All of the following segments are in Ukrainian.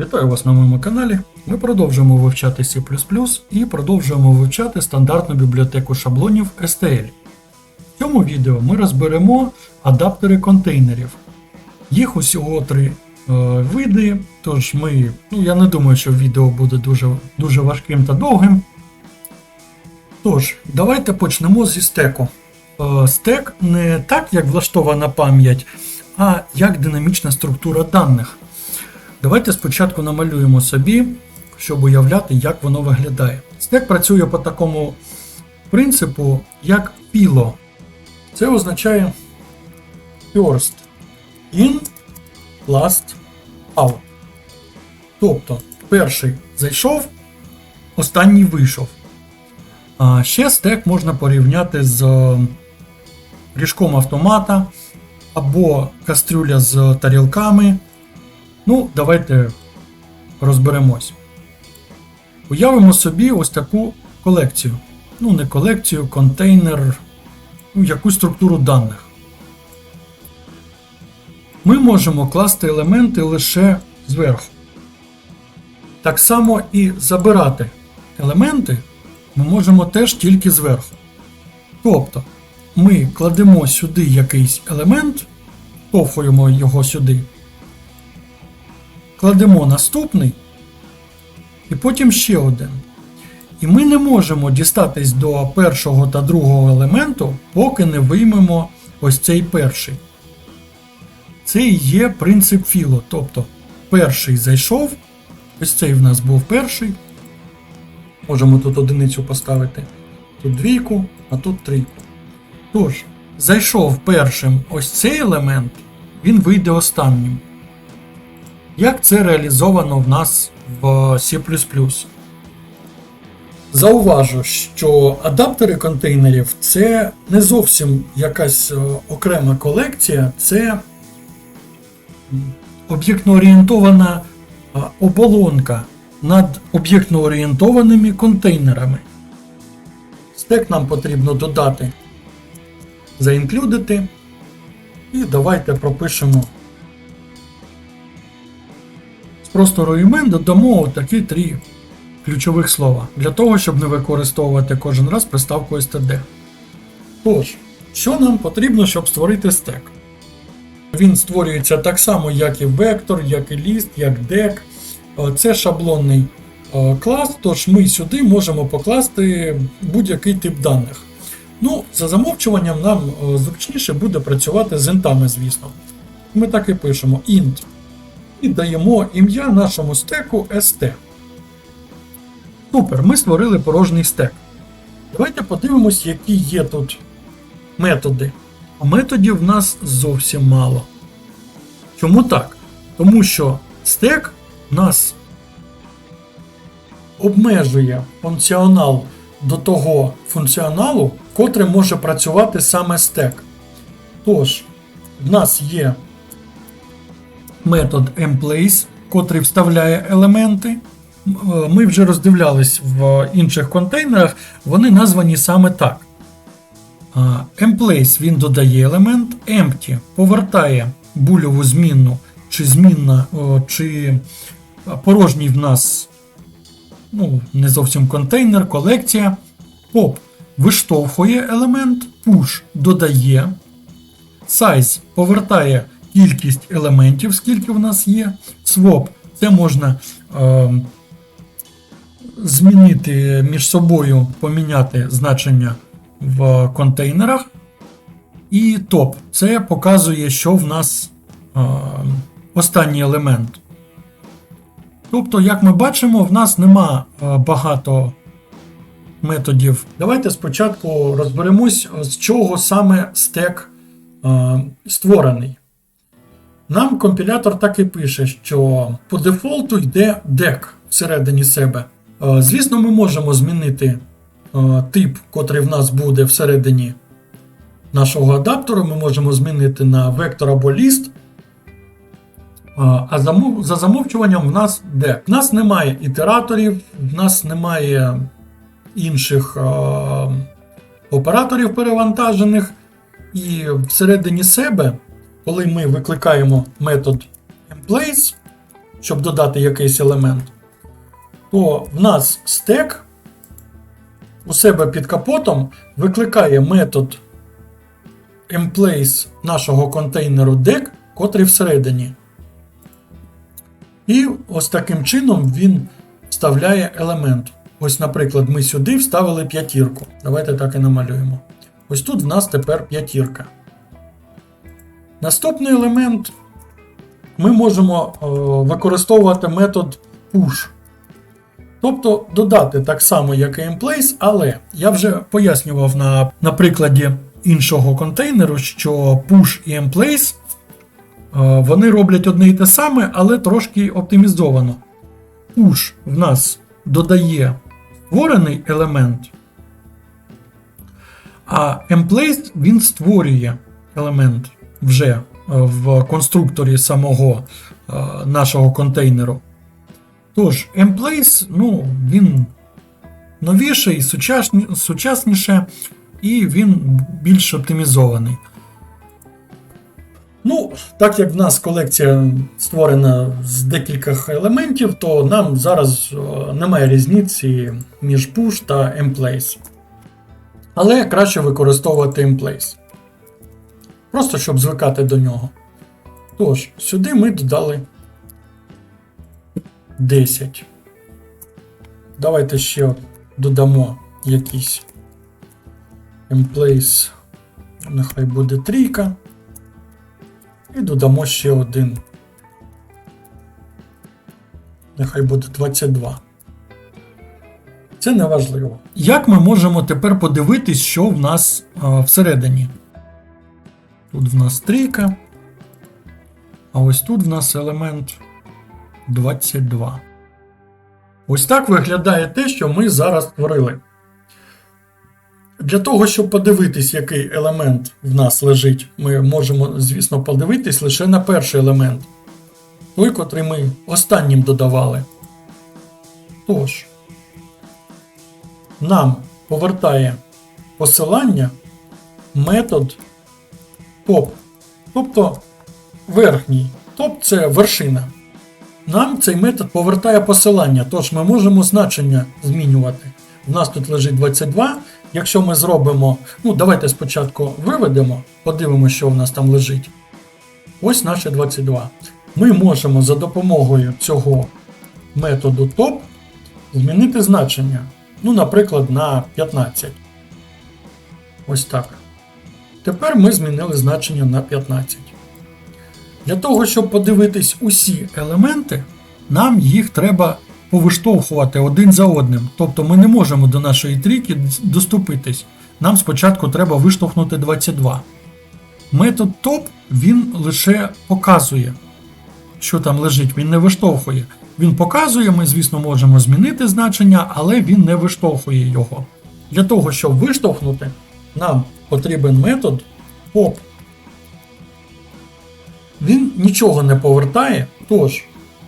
Вітаю вас на моєму каналі. Ми продовжуємо вивчати C і продовжуємо вивчати стандартну бібліотеку шаблонів STL. В цьому відео ми розберемо адаптери контейнерів. Їх усього три е, види, тож ми, ну я не думаю, що відео буде дуже, дуже важким та довгим. Тож, давайте почнемо зі стеку. Е, Стек не так, як влаштована пам'ять, а як динамічна структура даних. Давайте спочатку намалюємо собі, щоб уявляти, як воно виглядає. Стек працює по такому принципу, як піло. Це означає first in, last out. Тобто, перший зайшов, останній вийшов. А ще стек можна порівняти з ріжком автомата або кастрюля з тарілками. Ну, давайте розберемось. Уявимо собі ось таку колекцію. Ну, не колекцію, контейнер, ну, якусь структуру даних. Ми можемо класти елементи лише зверху. Так само і забирати елементи ми можемо теж тільки зверху. Тобто, ми кладемо сюди якийсь елемент, штовхуємо його сюди кладемо наступний, і потім ще один. І ми не можемо дістатись до першого та другого елементу, поки не виймемо ось цей перший. Це і є принцип філо. Тобто перший зайшов, ось цей в нас був перший. Можемо тут одиницю поставити, тут двійку, а тут трійку. Тож, зайшов першим ось цей елемент, він вийде останнім. Як це реалізовано в нас в C. Зауважу, що адаптери контейнерів це не зовсім якась е, окрема колекція, це об'єктно-орієнтована е, оболонка над об'єктно-орієнтованими контейнерами. Стек нам потрібно додати, заінклюдити. І давайте пропишемо з простору імен додамо такі три ключових слова для того, щоб не використовувати кожен раз приставку std. Тож, що нам потрібно, щоб створити стек? Він створюється так само, як і вектор, як і ліст, як дек. Це шаблонний е, клас, тож ми сюди можемо покласти будь-який тип даних. Ну, За замовчуванням нам е, зручніше буде працювати з інтами, звісно. Ми так і пишемо int і даємо ім'я нашому стеку ST. Супер, ми створили порожній стек. Давайте подивимось, які є тут методи. А методів в нас зовсім мало. Чому так? Тому що стек нас обмежує функціонал до того функціоналу, котрий може працювати саме стек. Тож, в нас є метод mplace, котрий вставляє елементи. Е, ми вже роздивлялись в інших контейнерах, вони названі саме так. mplace він додає елемент, empty повертає бульову змінну, чи змінна, чи порожній в нас ну, не зовсім контейнер, колекція. Pop виштовхує елемент, push додає, size повертає кількість елементів, скільки в нас є. Swap це можна е, змінити між собою, поміняти значення в контейнерах. І топ це показує, що в нас е, останній елемент. Тобто, як ми бачимо, в нас нема е, багато методів. Давайте спочатку розберемось, з чого саме стек е, створений. Нам компілятор так і пише, що по дефолту йде DEC всередині себе. Е, звісно, ми можемо змінити е, тип, котрий в нас буде всередині нашого адаптеру. Ми можемо змінити на вектор або ліст. Е, а за замовчуванням в нас DEC. В нас немає ітераторів, в нас немає інших операторів перевантажених, і всередині себе коли ми викликаємо метод emplace, щоб додати якийсь елемент, то в нас стек у себе під капотом викликає метод emplace нашого контейнеру deck, котрий всередині. І ось таким чином він вставляє елемент. Ось, наприклад, ми сюди вставили п'ятірку. Давайте так і намалюємо. Ось тут в нас тепер п'ятірка. Наступний елемент ми можемо е, використовувати метод push. Тобто додати так само, як і emplace, але я вже пояснював на, на прикладі іншого контейнеру, що push і emplace е, вони роблять одне і те саме, але трошки оптимізовано. Push в нас додає створений елемент, а emplace він створює елемент вже е, в конструкторі самого е, нашого контейнеру. Тож, emplace, ну, він новіший, сучасні, сучасніше, і він більш оптимізований. Ну, так як в нас колекція створена з декількох елементів, то нам зараз е, немає різниці між push та emplace. Але краще використовувати emplace. Просто щоб звикати до нього. Тож, сюди ми додали 10. Давайте ще додамо якийсь emplace. Нехай буде трійка. І додамо ще один. Нехай буде 22. Це не важливо. Як ми можемо тепер подивитись, що в нас а, всередині? Тут в нас трійка. А ось тут в нас елемент 22. Ось так виглядає те, що ми зараз створили. Для того, щоб подивитись, який елемент в нас лежить, ми можемо, звісно, подивитись лише на перший елемент. Той, котрий ми останнім додавали. Тож, нам повертає посилання метод топ. Тобто верхній. Топ це вершина. Нам цей метод повертає посилання, тож ми можемо значення змінювати. У нас тут лежить 22. Якщо ми зробимо, ну давайте спочатку виведемо, подивимося, що в нас там лежить. Ось наше 22. Ми можемо за допомогою цього методу топ змінити значення. Ну, наприклад, на 15. Ось так. Тепер ми змінили значення на 15. Для того, щоб подивитись усі елементи, нам їх треба повиштовхувати один за одним. Тобто ми не можемо до нашої трійки доступитись. Нам спочатку треба виштовхнути 22. Метод топ він лише показує, що там лежить, він не виштовхує. Він показує, ми, звісно, можемо змінити значення, але він не виштовхує його. Для того, щоб виштовхнути, нам потрібен метод pop. Він нічого не повертає, тож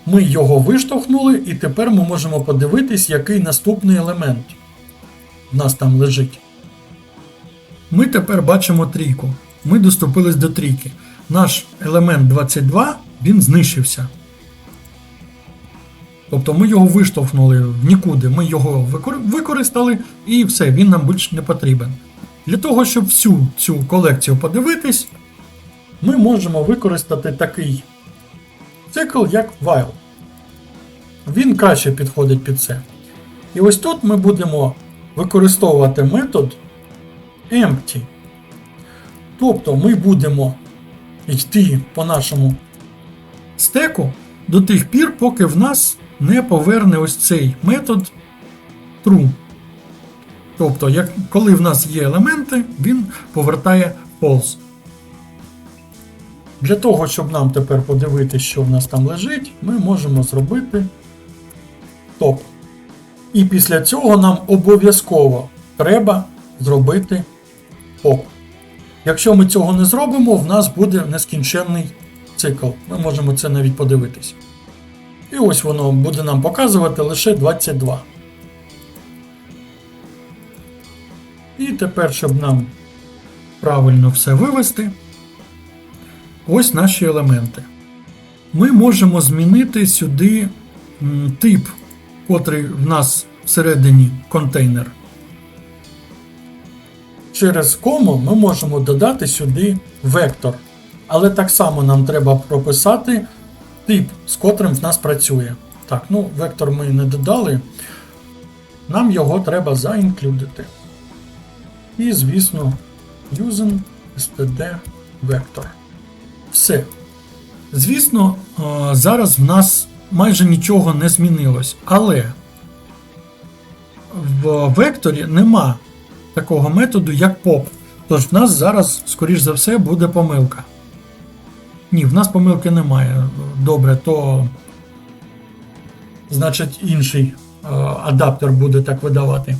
ми його виштовхнули, і тепер ми можемо подивитись, який наступний елемент в нас там лежить. Ми тепер бачимо трійку. Ми доступились до трійки. Наш елемент 22 він знищився. Тобто ми його виштовхнули в нікуди, ми його використали і все, він нам більше не потрібен. Для того, щоб всю цю колекцію подивитись, ми можемо використати такий цикл, як while. Він краще підходить під це. І ось тут ми будемо використовувати метод empty. Тобто ми будемо йти по нашому стеку до тих пір, поки в нас не поверне ось цей метод true. Тобто, як, коли в нас є елементи, він повертає false. Для того, щоб нам тепер подивитися, що в нас там лежить, ми можемо зробити топ. І після цього нам обов'язково треба зробити поп. Якщо ми цього не зробимо, в нас буде нескінченний цикл. Ми можемо це навіть подивитись. І ось воно буде нам показувати лише 22. І тепер, щоб нам правильно все вивести, ось наші елементи. ми можемо змінити сюди тип, котрий в нас всередині контейнер. Через кому ми можемо додати сюди вектор. Але так само нам треба прописати тип, з котрим в нас працює. Так, ну, вектор ми не додали. Нам його треба заінклюдити. І, звісно, using std vector. Все. Звісно, е, зараз в нас майже нічого не змінилось, але в векторі нема такого методу, як pop. Тож в нас зараз, скоріш за все, буде помилка. Ні, в нас помилки немає. Добре, то значить інший е, адаптер буде так видавати.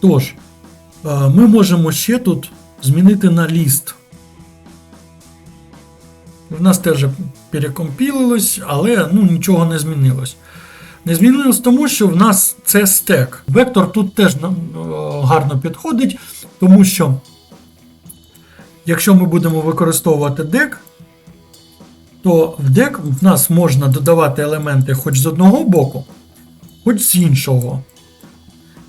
Тож, ми можемо ще тут змінити на ліст. В нас теж перекомпілилось, але ну, нічого не змінилось. Не змінилось тому, що в нас це стек. Вектор тут теж е, гарно підходить, тому що якщо ми будемо використовувати дек, то в дек в нас можна додавати елементи хоч з одного боку, хоч з іншого.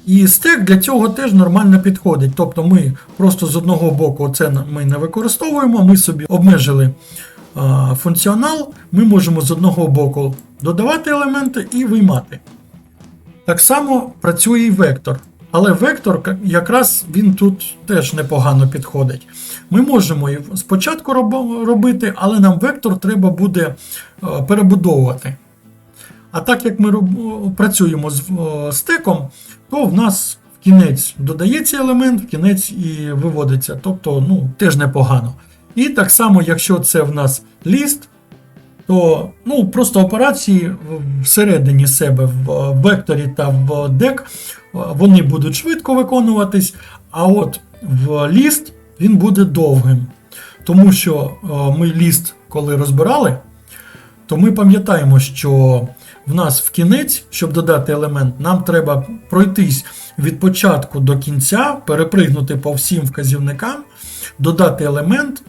І стек для цього теж нормально підходить. Тобто ми просто з одного боку це ми не використовуємо, ми собі обмежили функціонал, ми можемо з одного боку додавати елементи і виймати. Так само працює і вектор. Але вектор якраз він тут теж непогано підходить. Ми можемо і спочатку робити, але нам вектор треба буде перебудовувати. А так як ми працюємо з стеком, то в нас в кінець додається елемент, в кінець і виводиться. Тобто, ну, теж непогано. І так само, якщо це в нас ліст, то ну, просто операції всередині себе в векторі та в дек вони будуть швидко виконуватись, а от в ліст він буде довгим. Тому що ми ліст, коли розбирали, то ми пам'ятаємо, що в нас в кінець, щоб додати елемент, нам треба пройтись від початку до кінця, перепригнути по всім вказівникам, додати елемент.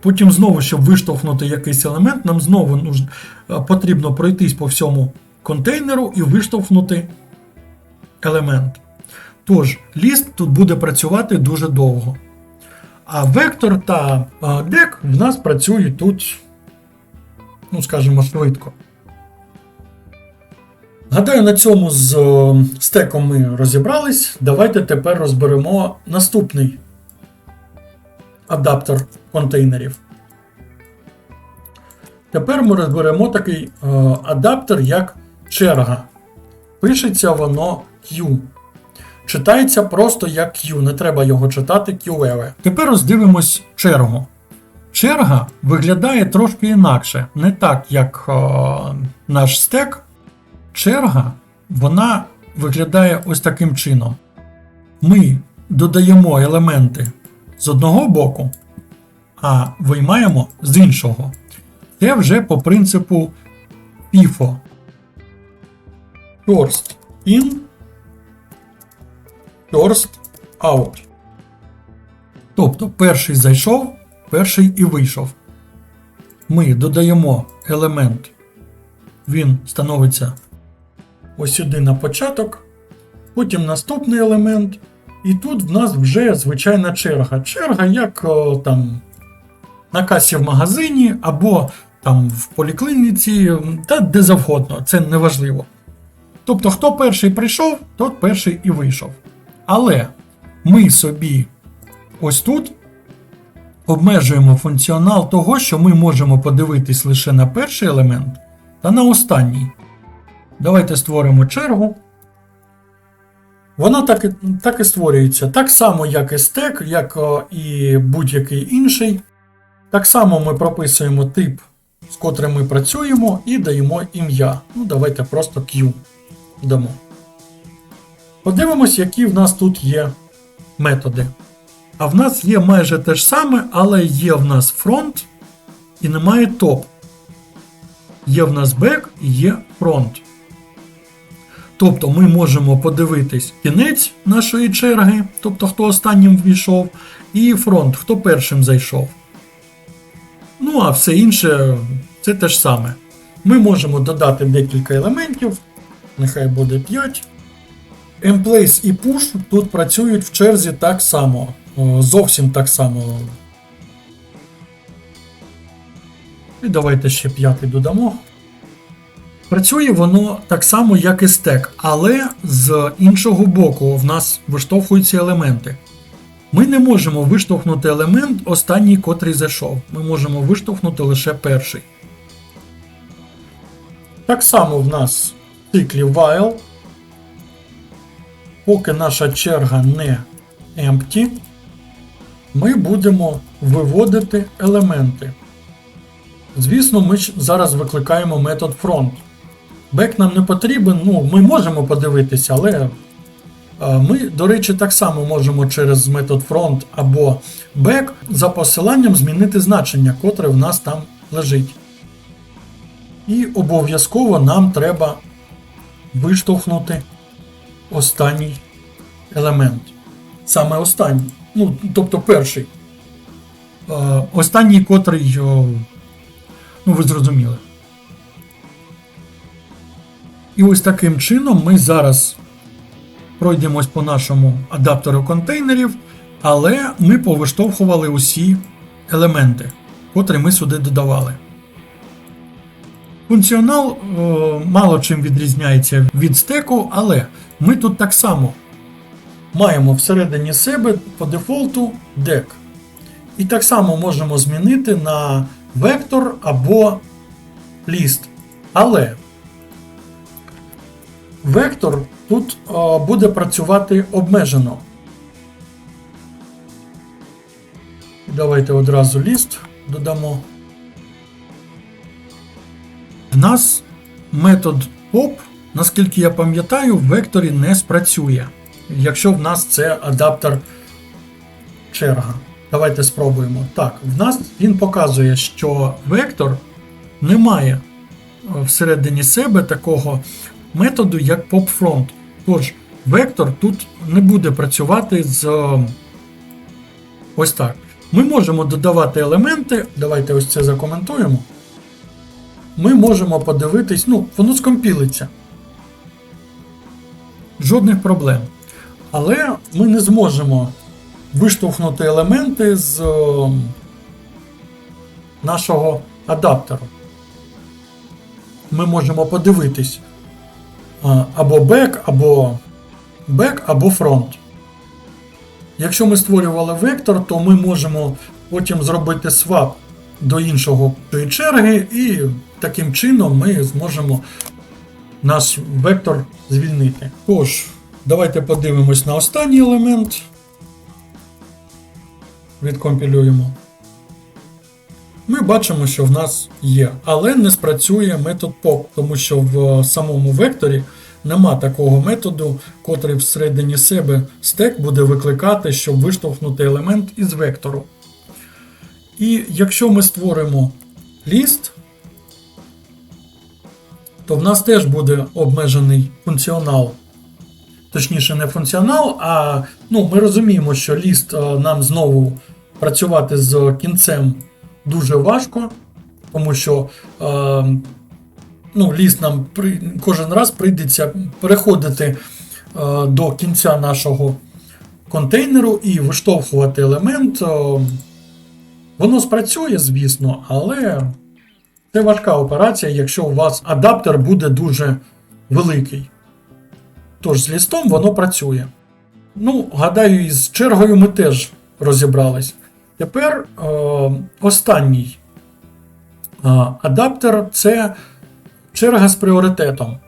Потім знову, щоб виштовхнути якийсь елемент, нам знову е, потрібно пройтись по всьому контейнеру і виштовхнути елемент. Тож, ліст тут буде працювати дуже довго. А вектор та е, дек в нас працюють тут, ну скажімо, швидко. Гадаю, на цьому з е, стеком ми розібрались. Давайте тепер розберемо наступний адаптер контейнерів. Тепер ми розберемо такий е, адаптер, як черга. Пишеться воно Q. Читається просто як Q, не треба його читати QEV. Тепер роздивимось чергу. Черга виглядає трошки інакше, не так, як е, наш стек. Черга вона виглядає ось таким чином. Ми додаємо елементи з одного боку, а виймаємо з іншого. Це вже по принципу FIFO. First in, first out. Тобто перший зайшов, перший і вийшов. Ми додаємо елемент, він становиться ось сюди на початок, потім наступний елемент, і тут в нас вже звичайна черга. Черга, як о, там на касі в магазині, або там в поліклініці, та де завгодно, це не важливо. Тобто, хто перший прийшов, тот перший і вийшов. Але ми собі ось тут обмежуємо функціонал того, що ми можемо подивитись лише на перший елемент та на останній. Давайте створимо чергу. Вона так і, так і створюється. Так само, як і стек, як і будь-який інший. Так само ми прописуємо тип, з котрим ми працюємо, і даємо ім'я. Ну, давайте просто Q дамо. Подивимось, які в нас тут є методи. А в нас є майже те ж саме, але є в нас фронт і немає топ. Є в нас бек і є фронт. Тобто ми можемо подивитись кінець нашої черги, тобто хто останнім ввійшов, і фронт, хто першим зайшов. Ну, а все інше це те ж саме. Ми можемо додати декілька елементів, нехай буде 5. Emplace і Push тут працюють в черзі так само. Зовсім так само. І давайте ще п'ятий додамо. Працює воно так само, як і стек, але з іншого боку в нас виштовхуються елементи. Ми не можемо виштовхнути елемент останній, котрий зайшов. Ми можемо виштовхнути лише перший. Так само в нас в циклі while. Поки наша черга не empty, ми будемо виводити елементи. Звісно, ми зараз викликаємо метод front. Бек нам не потрібен, ну, ми можемо подивитися, але е, ми, до речі, так само можемо через метод front або back за посиланням змінити значення, котре в нас там лежить. І обов'язково нам треба виштовхнути останній елемент. Саме останній. Ну, тобто перший. Е, Останній, котрий. Ну, ви зрозуміли. І ось таким чином ми зараз пройдемось по нашому адаптеру контейнерів, але ми повиштовхували усі елементи, котрі ми сюди додавали. Функціонал о, мало чим відрізняється від стеку, але ми тут так само маємо всередині себе по дефолту deck. І так само можемо змінити на вектор або ліст. Але вектор тут о, буде працювати обмежено. Давайте одразу ліст додамо. В нас метод pop, наскільки я пам'ятаю, в векторі не спрацює. Якщо в нас це адаптер черга. Давайте спробуємо. Так, в нас він показує, що вектор не має е, всередині себе такого методу, як PopFront. Тож, вектор тут не буде працювати з е, ось так. Ми можемо додавати елементи. Давайте ось це закоментуємо. Ми можемо подивитись, ну, воно скомпілиться. Жодних проблем. Але ми не зможемо виштовхнути елементи з е, нашого адаптеру. Ми можемо подивитись або back, або back, або front. Якщо ми створювали вектор, то ми можемо потім зробити свап до іншого черги, і таким чином ми зможемо наш вектор звільнити. Тож, давайте подивимось на останній елемент відкомпілюємо. Ми бачимо, що в нас є, але не спрацює метод POP, тому що в самому векторі нема такого методу, котрий всередині себе стек буде викликати, щоб виштовхнути елемент із вектору. І якщо ми створимо ліст, то в нас теж буде обмежений функціонал. Точніше, не функціонал, а ну, ми розуміємо, що ліст е, нам знову працювати з кінцем дуже важко, тому що е, ну, ліст нам при, кожен раз прийдеться переходити е, до кінця нашого контейнеру і виштовхувати елемент. Е, воно спрацює, звісно, але це важка операція, якщо у вас адаптер буде дуже великий. Тож з лістом воно працює. Ну, гадаю, із чергою ми теж розібрались. Тепер е, останній е, адаптер це черга з пріоритетом.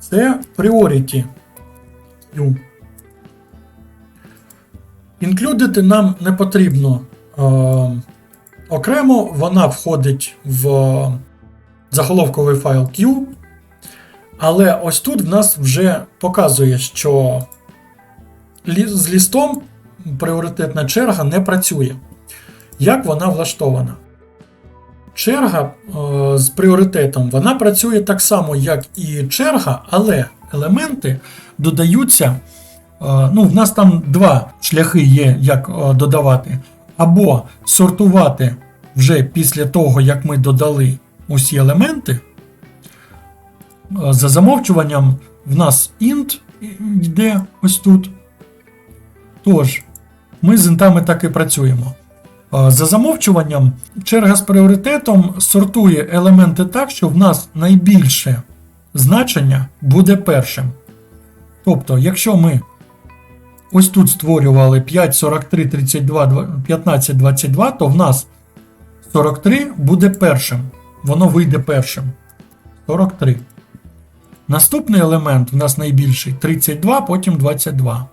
Це Priority Queue. Інклюдити нам не потрібно е, окремо, вона входить в заголовковий файл Q. Але ось тут в нас вже показує, що з лістом пріоритетна черга не працює. Як вона влаштована? Черга е, з пріоритетом вона працює так само, як і черга, але елементи додаються. Е, ну, В нас там два шляхи є, як е, додавати. Або сортувати вже після того, як ми додали усі елементи, е, за замовчуванням в нас int йде ось тут. Тож, ми з інтами так і працюємо. За замовчуванням, черга з пріоритетом сортує елементи так, що в нас найбільше значення буде першим. Тобто, якщо ми ось тут створювали 5, 43, 32, 15, 22, то в нас 43 буде першим. Воно вийде першим. 43. Наступний елемент в нас найбільший 32, потім 22.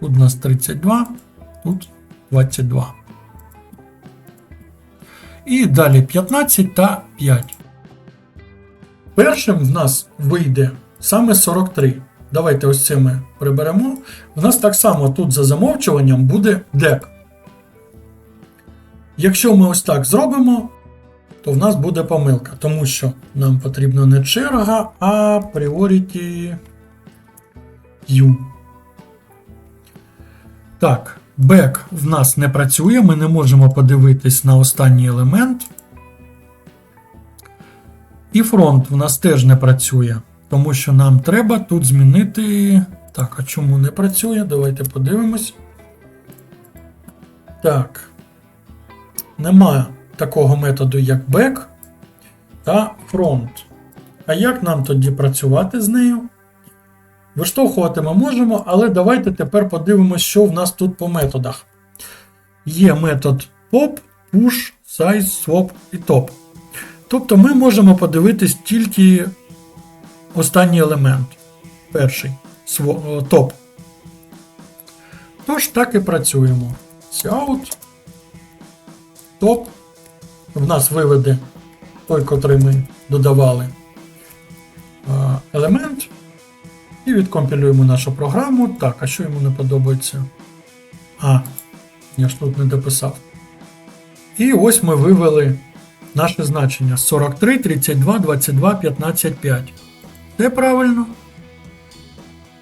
Тут у нас 32, тут 22. І далі 15 та 5. Першим в нас вийде саме 43. Давайте ось це ми приберемо. В нас так само тут за замовчуванням буде дек. Якщо ми ось так зробимо, то в нас буде помилка, тому що нам потрібна не черга, а priority queue. Так, back в нас не працює, ми не можемо подивитись на останній елемент. І фронт в нас теж не працює, тому що нам треба тут змінити. Так, а чому не працює? Давайте подивимось. Так. Немає такого методу, як back та front. А як нам тоді працювати з нею? Виштовхувати ми можемо, але давайте тепер подивимося, що в нас тут по методах. Є метод pop, push, size, swap і top. Тобто ми можемо подивитись тільки останній елемент. Перший топ. Тож так і працюємо. Cout. Топ. В нас виведе той, котрий ми додавали елемент. І відкомпілюємо нашу програму. Так, а що йому не подобається? А, я ж тут не дописав. І ось ми вивели наше значення 43, 32, 22, 15, 5. Все правильно.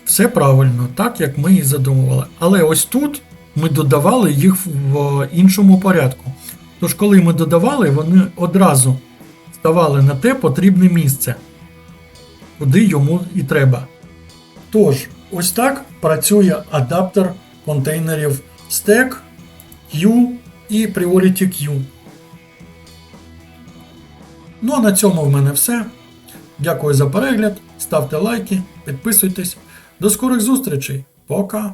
Все правильно, так як ми і задумували. Але ось тут ми додавали їх в іншому порядку. Тож, коли ми додавали, вони одразу ставали на те потрібне місце, куди йому і треба. Тож, ось так працює адаптер контейнерів Stack, Q і Priority Q. Ну а на цьому в мене все. Дякую за перегляд, ставте лайки, підписуйтесь. До скорих зустрічей. Пока!